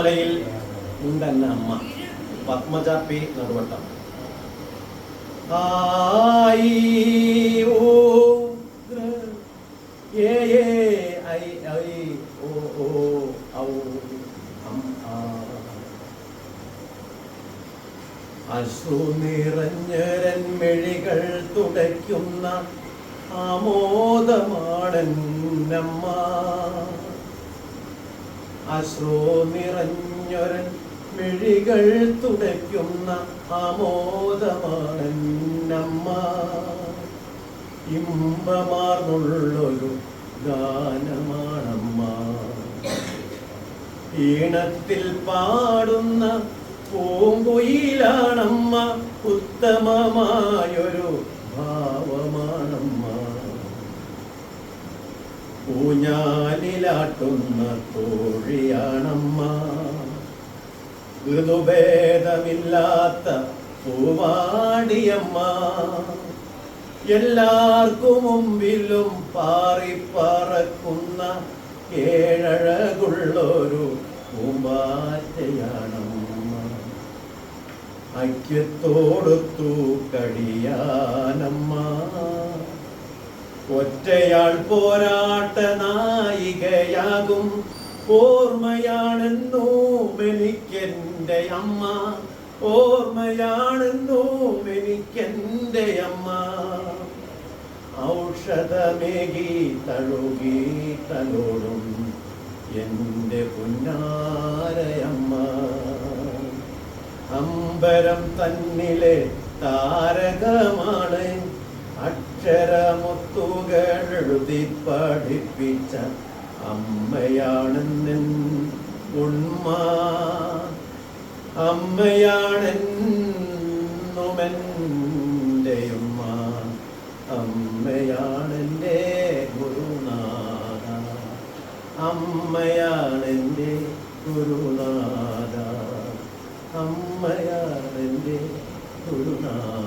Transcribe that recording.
ഗാനമാലയിൽ എന്റെ അമ്മ. പത്മജ പി നടുവട്ടം. ആയി ഓ ഐ ഐ ഓ ഓ അശ്രു മെഴികൾ തുടയ്ക്കുന്ന ആമോദമാടന്നമ്മ അശ്രു നിറഞ്ഞൊരൻ മിഴികൾ തുടയ്ക്കുന്ന ആമോദമാണെന്നമ്മ. ഇമ്പമാർന്നുള്ളൊരു ഗാനമാണമ്മ. ഈണത്തിൽ പാടുന്ന പൂങ്കുയിലാണമ്മ. ഉത്തമമായൊരു ഭാവമാണമ്മ. ഊഞ്ഞാലിലാട്ടുന്ന തോഴിയാണമ്മ ഋതുഭേദമില്ലാത്ത പൂവാടിയമ്മ. എല്ലാവർക്കും മുമ്പിലും പാറിപ്പറക്കുന്ന ഏഴഴകുള്ളൊരു പൂമ്പാറ്റയാണമ്മ. ഐക്യത്തോടൊത്തു കഴിയാനമ്മ ഒറ്റയാൾ പോരാട്ട നായികയാകും. ഓർമ്മയാണെന്നും എനിക്കെന്റെ അമ്മ. ഓർമ്മയാണെന്നും എനിക്കെന്റെ അമ്മ. ഔഷധമേകി തഴുകി തലോടും എന്റെ പുന്നാരയമ്മ. അമ്പരം തന്നിലെ താരകമാണ്. അക്ഷരമുത്തുകൾ എഴുതി പഠിപ്പിച്ച അമ്മയാണെന്നൻ ഉണ്മ. അമ്മയാണെന്നുമെന്റെ ഉമ്മ. അമ്മയാണെന്റെ ഗുരുനാഥ. അമ്മയാണെന്റെ ഗുരുനാഥ. അമ്മയാണെന്റെ ഗുരുനാഥ.